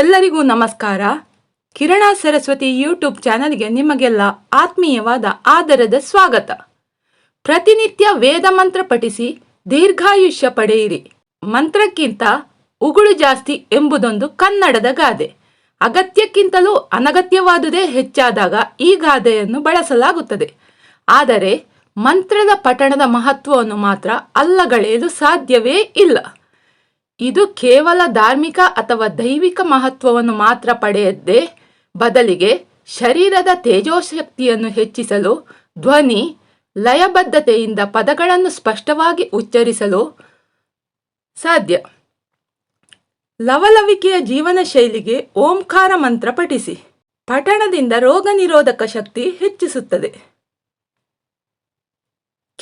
ಎಲ್ಲರಿಗೂ ನಮಸ್ಕಾರ. ಕಿರಣ ಸರಸ್ವತಿ ಯೂಟ್ಯೂಬ್ ಚಾನಲ್ಗೆ ನಿಮಗೆಲ್ಲ ಆತ್ಮೀಯವಾದ ಆದರದ ಸ್ವಾಗತ. ಪ್ರತಿನಿತ್ಯ ವೇದ ಮಂತ್ರ ಪಠಿಸಿ ದೀರ್ಘಾಯುಷ್ಯ ಪಡೆಯಿರಿ. ಮಂತ್ರಕ್ಕಿಂತ ಉಗುಳು ಜಾಸ್ತಿ ಎಂಬುದೊಂದು ಕನ್ನಡದ ಗಾದೆ. ಅಗತ್ಯಕ್ಕಿಂತಲೂ ಅನಗತ್ಯವಾದುದೇ ಹೆಚ್ಚಾದಾಗ ಈ ಗಾದೆಯನ್ನು ಬಳಸಲಾಗುತ್ತದೆ. ಆದರೆ ಮಂತ್ರದ ಪಠಣದ ಮಹತ್ವವನ್ನು ಮಾತ್ರ ಅಲ್ಲಗಳೆಯಲು ಸಾಧ್ಯವೇ ಇಲ್ಲ. ಇದು ಕೇವಲ ಧಾರ್ಮಿಕ ಅಥವಾ ದೈವಿಕ ಮಹತ್ವವನ್ನು ಮಾತ್ರ ಪಡೆಯದೆ, ಬದಲಿಗೆ ಶರೀರದ ತೇಜೋಶಕ್ತಿಯನ್ನು ಹೆಚ್ಚಿಸಲು, ಧ್ವನಿ, ಲಯಬದ್ಧತೆಯಿಂದ ಪದಗಳನ್ನು ಸ್ಪಷ್ಟವಾಗಿ ಉಚ್ಚರಿಸಲು ಸಾಧ್ಯ. ಲವಲವಿಕೆಯ ಜೀವನ ಶೈಲಿಗೆ ಓಂಕಾರ ಮಂತ್ರ ಪಠಿಸಿ. ಪಠಣದಿಂದ ರೋಗ ನಿರೋಧಕ ಶಕ್ತಿ ಹೆಚ್ಚಿಸುತ್ತದೆ.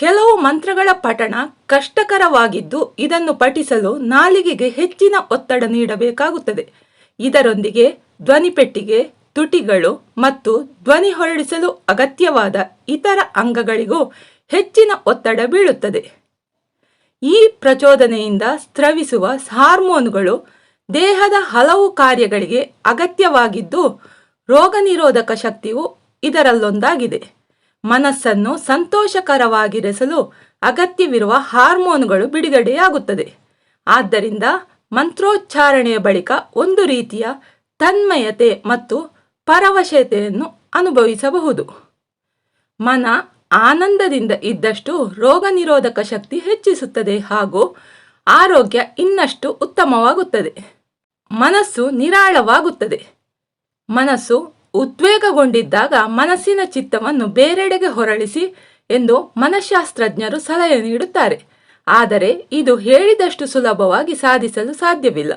ಕೆಲವು ಮಂತ್ರಗಳ ಪಠಣ ಕಷ್ಟಕರವಾಗಿದ್ದು ಇದನ್ನು ಪಠಿಸಲು ನಾಲಿಗೆಗೆ ಹೆಚ್ಚಿನ ಒತ್ತಡ ನೀಡಬೇಕಾಗುತ್ತದೆ. ಇದರೊಂದಿಗೆ ಧ್ವನಿಪೆಟ್ಟಿಗೆ ತುಟಿಗಳು ಮತ್ತು ಧ್ವನಿ ಹೊರಡಿಸಲು ಅಗತ್ಯವಾದ ಇತರ ಅಂಗಗಳಿಗೂ ಹೆಚ್ಚಿನ ಒತ್ತಡ ಬೀಳುತ್ತದೆ. ಈ ಪ್ರಚೋದನೆಯಿಂದ ಸ್ರವಿಸುವ ಹಾರ್ಮೋನುಗಳು ದೇಹದ ಹಲವು ಕಾರ್ಯಗಳಿಗೆ ಅಗತ್ಯವಾಗಿದ್ದು ರೋಗ ನಿರೋಧಕ ಶಕ್ತಿಯು ಇದರಲ್ಲೊಂದಾಗಿದೆ. ಮನಸ್ಸನ್ನು ಸಂತೋಷಕರವಾಗಿರಿಸಲು ಅಗತ್ಯವಿರುವ ಹಾರ್ಮೋನುಗಳು ಬಿಡುಗಡೆಯಾಗುತ್ತದೆ. ಆದ್ದರಿಂದ ಮಂತ್ರೋಚ್ಚಾರಣೆಯ ಬಳಿಕ ಒಂದು ರೀತಿಯ ತನ್ಮಯತೆ ಮತ್ತು ಪರವಶತೆಯನ್ನು ಅನುಭವಿಸಬಹುದು. ಮನ ಆನಂದದಿಂದ ಇದ್ದಷ್ಟು ರೋಗ ನಿರೋಧಕ ಶಕ್ತಿ ಹೆಚ್ಚಿಸುತ್ತದೆ ಹಾಗೂ ಆರೋಗ್ಯ ಇನ್ನಷ್ಟು ಉತ್ತಮವಾಗುತ್ತದೆ. ಮನಸ್ಸು ನಿರಾಳವಾಗುತ್ತದೆ. ಮನಸ್ಸು ಉದ್ವೇಗಗೊಂಡಿದ್ದಾಗ ಮನಸ್ಸಿನ ಚಿತ್ತವನ್ನು ಬೇರೆಡೆಗೆ ಹೊರಳಿಸಿ ಎಂದು ಮನಃಶಾಸ್ತ್ರಜ್ಞರು ಸಲಹೆ ನೀಡುತ್ತಾರೆ. ಆದರೆ ಇದು ಹೇಳಿದಷ್ಟು ಸುಲಭವಾಗಿ ಸಾಧಿಸಲು ಸಾಧ್ಯವಿಲ್ಲ.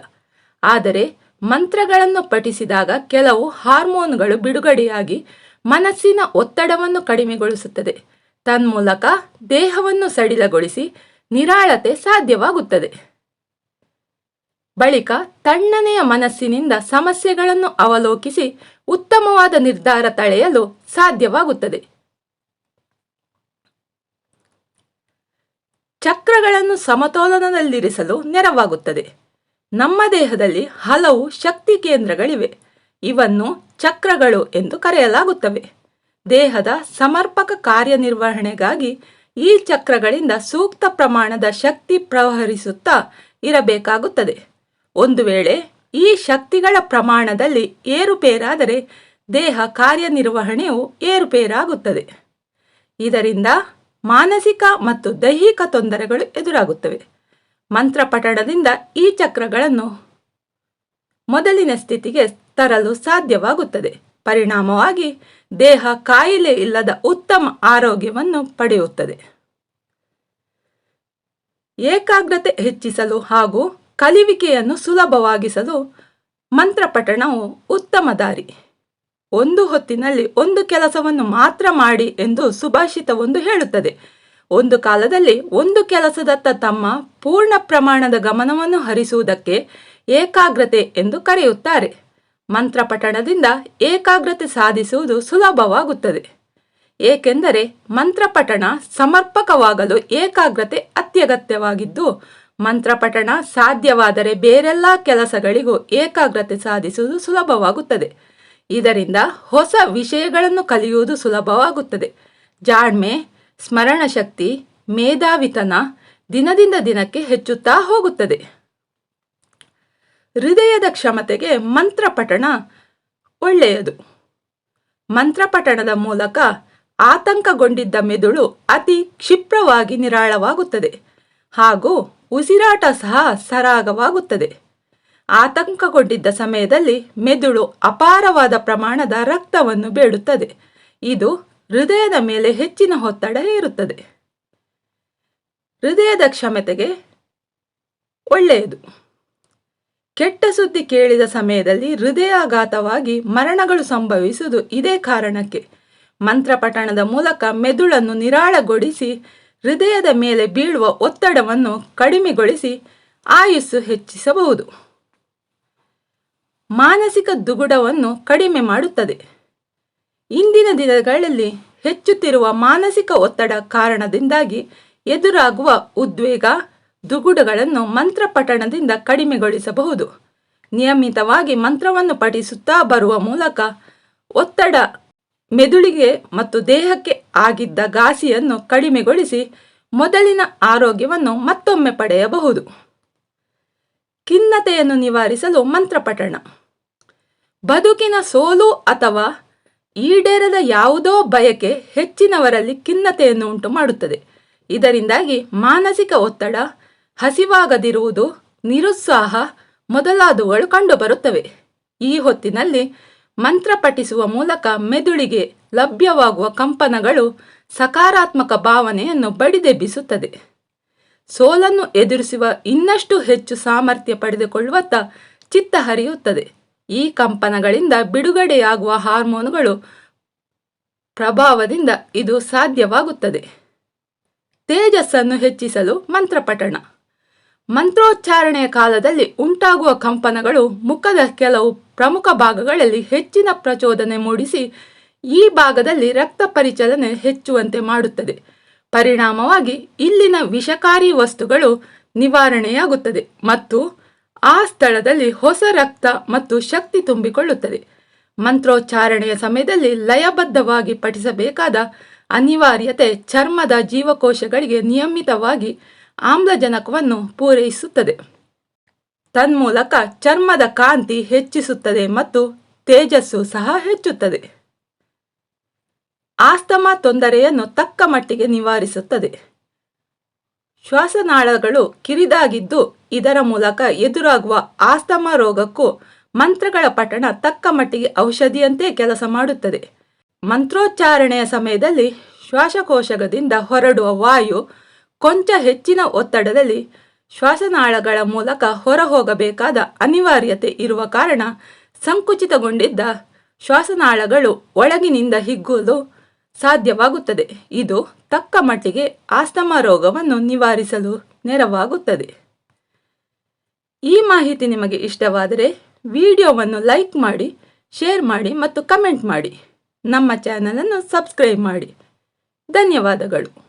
ಆದರೆ ಮಂತ್ರಗಳನ್ನು ಪಠಿಸಿದಾಗ ಕೆಲವು ಹಾರ್ಮೋನ್ಗಳು ಬಿಡುಗಡೆಯಾಗಿ ಮನಸ್ಸಿನ ಒತ್ತಡವನ್ನು ಕಡಿಮೆಗೊಳಿಸುತ್ತದೆ. ತನ್ಮೂಲಕ ದೇಹವನ್ನು ಸಡಿಲಗೊಳಿಸಿ ನಿರಾಳತೆ ಸಾಧ್ಯವಾಗುತ್ತದೆ. ಬಳಿಕ ತಣ್ಣನೆಯ ಮನಸ್ಸಿನಿಂದ ಸಮಸ್ಯೆಗಳನ್ನು ಅವಲೋಕಿಸಿ ಉತ್ತಮವಾದ ನಿರ್ಧಾರ ತಳೆಯಲು ಸಾಧ್ಯವಾಗುತ್ತದೆ. ಚಕ್ರಗಳನ್ನು ಸಮತೋಲನದಲ್ಲಿರಿಸಲು ನೆರವಾಗುತ್ತದೆ. ನಮ್ಮ ದೇಹದಲ್ಲಿ ಹಲವು ಶಕ್ತಿ ಕೇಂದ್ರಗಳಿವೆ. ಇವನ್ನು ಚಕ್ರಗಳು ಎಂದು ಕರೆಯಲಾಗುತ್ತವೆ. ದೇಹದ ಸಮರ್ಪಕ ಕಾರ್ಯನಿರ್ವಹಣೆಗಾಗಿ ಈ ಚಕ್ರಗಳಿಂದ ಸೂಕ್ತ ಪ್ರಮಾಣದ ಶಕ್ತಿ ಪ್ರವಹರಿಸುತ್ತಾ ಇರಬೇಕಾಗುತ್ತದೆ. ಒಂದು ವೇಳೆ ಈ ಶಕ್ತಿಗಳ ಪ್ರಮಾಣದಲ್ಲಿ ಏರುಪೇರಾದರೆ ದೇಹ ಕಾರ್ಯನಿರ್ವಹಣೆಯು ಏರುಪೇರಾಗುತ್ತದೆ. ಇದರಿಂದ ಮಾನಸಿಕ ಮತ್ತು ದೈಹಿಕ ತೊಂದರೆಗಳು ಎದುರಾಗುತ್ತವೆ. ಮಂತ್ರ ಪಠಣದಿಂದ ಈ ಚಕ್ರಗಳನ್ನು ಮೊದಲಿನ ಸ್ಥಿತಿಗೆ ತರಲು ಸಾಧ್ಯವಾಗುತ್ತದೆ. ಪರಿಣಾಮವಾಗಿ ದೇಹ ಕಾಯಿಲೆ ಇಲ್ಲದ ಉತ್ತಮ ಆರೋಗ್ಯವನ್ನು ಪಡೆಯುತ್ತದೆ. ಏಕಾಗ್ರತೆ ಹೆಚ್ಚಿಸಲು ಹಾಗೂ ಕಲಿವಿಕೆಯನ್ನು ಸುಲಭವಾಗಿಸಲು ಮಂತ್ರಪಠಣವು ಉತ್ತಮ ದಾರಿ. ಒಂದು ಹೊತ್ತಿನಲ್ಲಿ ಒಂದು ಕೆಲಸವನ್ನು ಮಾತ್ರ ಮಾಡಿ ಎಂದು ಸುಭಾಷಿತವೊಂದು ಹೇಳುತ್ತದೆ. ಒಂದು ಕಾಲದಲ್ಲಿ ಒಂದು ಕೆಲಸದತ್ತ ತಮ್ಮ ಪೂರ್ಣ ಪ್ರಮಾಣದ ಗಮನವನ್ನು ಹರಿಸುವುದಕ್ಕೆ ಏಕಾಗ್ರತೆ ಎಂದು ಕರೆಯುತ್ತಾರೆ. ಮಂತ್ರಪಠಣದಿಂದ ಏಕಾಗ್ರತೆ ಸಾಧಿಸುವುದು ಸುಲಭವಾಗುತ್ತದೆ. ಏಕೆಂದರೆ ಮಂತ್ರಪಠಣ ಸಮರ್ಪಕವಾಗಲು ಏಕಾಗ್ರತೆ ಅತ್ಯಗತ್ಯವಾಗಿದ್ದು ಮಂತ್ರಪಠಣ ಸಾಧ್ಯವಾದರೆ ಬೇರೆಲ್ಲ ಕೆಲಸಗಳಿಗೂ ಏಕಾಗ್ರತೆ ಸಾಧಿಸುವುದು ಸುಲಭವಾಗುತ್ತದೆ. ಇದರಿಂದ ಹೊಸ ವಿಷಯಗಳನ್ನು ಕಲಿಯುವುದು ಸುಲಭವಾಗುತ್ತದೆ. ಜಾಣ್ಮೆ, ಸ್ಮರಣಶಕ್ತಿ, ಮೇಧಾವಿತನ ದಿನದಿಂದ ದಿನಕ್ಕೆ ಹೆಚ್ಚುತ್ತಾ ಹೋಗುತ್ತದೆ. ಹೃದಯದ ಕ್ಷಮತೆಗೆ ಮಂತ್ರಪಠಣ ಒಳ್ಳೆಯದು. ಮಂತ್ರಪಠಣದ ಮೂಲಕ ಆತಂಕಗೊಂಡಿದ್ದ ಮೆದುಳು ಅತಿ ಕ್ಷಿಪ್ರವಾಗಿ ನಿರಾಳವಾಗುತ್ತದೆ. ಹಾಗೂ ಉಸಿರಾಟ ಸಹ ಸರಾಗವಾಗುತ್ತದೆ. ಆತಂಕಗೊಂಡಿದ್ದ ಸಮಯದಲ್ಲಿ ಮೆದುಳು ಅಪಾರವಾದ ಪ್ರಮಾಣದ ರಕ್ತವನ್ನು ಬೇಡುತ್ತದೆ. ಇದು ಹೃದಯದ ಮೇಲೆ ಹೆಚ್ಚಿನ ಒತ್ತಡ ಇರುತ್ತದೆ ಹೃದಯದ ಕ್ಷಮತೆಗೆ ಒಳ್ಳೆಯದು. ಕೆಟ್ಟ ಸುದ್ದಿ ಕೇಳಿದ ಸಮಯದಲ್ಲಿ ಹೃದಯಾಘಾತವಾಗಿ ಮರಣಗಳು ಸಂಭವಿಸುವುದು ಇದೇ ಕಾರಣಕ್ಕೆ. ಮಂತ್ರಪಠಣದ ಮೂಲಕ ಮೆದುಳನ್ನು ನಿರಾಳಗೊಳಿಸಿ ಹೃದಯದ ಮೇಲೆ ಬೀಳುವ ಒತ್ತಡವನ್ನು ಕಡಿಮೆಗೊಳಿಸಿ ಆಯುಸ್ಸು ಹೆಚ್ಚಿಸಬಹುದು. ಮಾನಸಿಕ ದುಗುಡವನ್ನು ಕಡಿಮೆ ಮಾಡುತ್ತದೆ. ಇಂದಿನ ದಿನಗಳಲ್ಲಿ ಹೆಚ್ಚುತ್ತಿರುವ ಮಾನಸಿಕ ಒತ್ತಡ ಕಾರಣದಿಂದಾಗಿ ಎದುರಾಗುವ ಉದ್ವೇಗ, ದುಗುಡಗಳನ್ನು ಮಂತ್ರಪಠಣದಿಂದ ಕಡಿಮೆಗೊಳಿಸಬಹುದು. ನಿಯಮಿತವಾಗಿ ಮಂತ್ರವನ್ನು ಪಠಿಸುತ್ತಾ ಬರುವ ಮೂಲಕ ಒತ್ತಡ ಮೆದುಳಿಗೆ ಮತ್ತು ದೇಹಕ್ಕೆ ಆಗಿದ್ದ ಘಾಸಿಯನ್ನು ಕಡಿಮೆಗೊಳಿಸಿ ಮೊದಲಿನ ಆರೋಗ್ಯವನ್ನು ಮತ್ತೊಮ್ಮೆ ಪಡೆಯಬಹುದು. ಖಿನ್ನತೆಯನ್ನು ನಿವಾರಿಸಲು ಮಂತ್ರಪಠಣ ಬದುಕಿನ ಸೋಲು ಅಥವಾ ಈಡೇರದ ಯಾವುದೋ ಬಯಕೆ ಹೆಚ್ಚಿನವರಲ್ಲಿ ಖಿನ್ನತೆಯನ್ನು ಉಂಟು ಮಾಡುತ್ತದೆ ಇದರಿಂದಾಗಿ ಮಾನಸಿಕ ಒತ್ತಡ, ಹಸಿವಾಗದಿರುವುದು, ನಿರುತ್ಸಾಹ ಮೊದಲಾದವುಗಳು ಕಂಡುಬರುತ್ತವೆ. ಈ ಹೊತ್ತಿನಲ್ಲಿ ಮಂತ್ರ ಪಠಿಸುವ ಮೂಲಕ ಮೆದುಳಿಗೆ ಲಭ್ಯವಾಗುವ ಕಂಪನಗಳು ಸಕಾರಾತ್ಮಕ ಭಾವನೆಯನ್ನು ಬಡಿದೆಬ್ಬಿಸುತ್ತದೆ. ಸೋಲನ್ನು ಎದುರಿಸುವ ಇನ್ನಷ್ಟು ಹೆಚ್ಚು ಸಾಮರ್ಥ್ಯ ಪಡೆದುಕೊಳ್ಳುವತ್ತ ಚಿತ್ತ ಹರಿಯುತ್ತದೆ. ಈ ಕಂಪನಗಳಿಂದ ಬಿಡುಗಡೆಯಾಗುವ ಹಾರ್ಮೋನುಗಳು ಪ್ರಭಾವದಿಂದ ಇದು ಸಾಧ್ಯವಾಗುತ್ತದೆ. ತೇಜಸ್ಸನ್ನು ಹೆಚ್ಚಿಸಲು ಮಂತ್ರಪಠಣ. ಮಂತ್ರೋಚ್ಚಾರಣೆಯ ಕಾಲದಲ್ಲಿ ಉಂಟಾಗುವ ಕಂಪನಗಳು ಮುಖದ ಕೆಲವು ಪ್ರಮುಖ ಭಾಗಗಳಲ್ಲಿ ಹೆಚ್ಚಿನ ಪ್ರಚೋದನೆ ಮೂಡಿಸಿ ಈ ಭಾಗದಲ್ಲಿ ರಕ್ತ ಪರಿಚಲನೆ ಹೆಚ್ಚುವಂತೆ ಮಾಡುತ್ತದೆ. ಪರಿಣಾಮವಾಗಿ ಇಲ್ಲಿನ ವಿಷಕಾರಿ ವಸ್ತುಗಳು ನಿವಾರಣೆಯಾಗುತ್ತದೆ ಮತ್ತು ಆ ಸ್ಥಳದಲ್ಲಿ ಹೊಸ ರಕ್ತ ಮತ್ತು ಶಕ್ತಿ ತುಂಬಿಕೊಳ್ಳುತ್ತದೆ. ಮಂತ್ರೋಚ್ಚಾರಣೆಯ ಸಮಯದಲ್ಲಿ ಲಯಬದ್ಧವಾಗಿ ಪಠಿಸಬೇಕಾದ ಅನಿವಾರ್ಯತೆ ಚರ್ಮದ ಜೀವಕೋಶಗಳಿಗೆ ನಿಯಮಿತವಾಗಿ ಆಮ್ಲಜನಕವನ್ನು ಪೂರೈಸುತ್ತದೆ. ತನ್ಮೂಲಕ ಚರ್ಮದ ಕಾಂತಿ ಹೆಚ್ಚಿಸುತ್ತದೆ ಮತ್ತು ತೇಜಸ್ಸು ಸಹ ಹೆಚ್ಚುತ್ತದೆ. ಆಸ್ತಮಾ ತೊಂದರೆಯನ್ನು ತಕ್ಕ ಮಟ್ಟಿಗೆ ನಿವಾರಿಸುತ್ತದೆ. ಶ್ವಾಸನಾಳಗಳು ಕಿರಿದಾಗಿದ್ದು ಇದರ ಮೂಲಕ ಎದುರಾಗುವ ಆಸ್ತಮಾ ರೋಗಕ್ಕೂ ಮಂತ್ರಗಳ ಪಠಣ ತಕ್ಕ ಮಟ್ಟಿಗೆ ಔಷಧಿಯಂತೆ ಕೆಲಸ ಮಾಡುತ್ತದೆ. ಮಂತ್ರೋಚ್ಚಾರಣೆಯ ಸಮಯದಲ್ಲಿ ಶ್ವಾಸಕೋಶದಿಂದ ಹೊರಡುವ ವಾಯು ಕೊಂಚ ಹೆಚ್ಚಿನ ಒತ್ತಡದಲ್ಲಿ ಶ್ವಾಸನಾಳಗಳ ಮೂಲಕ ಹೊರಹೋಗಬೇಕಾದ ಅನಿವಾರ್ಯತೆ ಇರುವ ಕಾರಣ ಸಂಕುಚಿತಗೊಂಡಿದ್ದ ಶ್ವಾಸನಾಳಗಳು ಒಳಗಿನಿಂದ ಹಿಗ್ಗುವುದು ಸಾಧ್ಯವಾಗುತ್ತದೆ. ಇದು ತಕ್ಕ ಮಟ್ಟಿಗೆ ಆಸ್ತಮಾ ರೋಗವನ್ನು ನಿವಾರಿಸಲು ನೆರವಾಗುತ್ತದೆ. ಈ ಮಾಹಿತಿ ನಿಮಗೆ ಇಷ್ಟವಾದರೆ ವಿಡಿಯೋವನ್ನು ಲೈಕ್ ಮಾಡಿ, ಶೇರ್ ಮಾಡಿ ಮತ್ತು ಕಮೆಂಟ್ ಮಾಡಿ. ನಮ್ಮ ಚಾನಲನ್ನು ಸಬ್ಸ್ಕ್ರೈಬ್ ಮಾಡಿ. ಧನ್ಯವಾದಗಳು.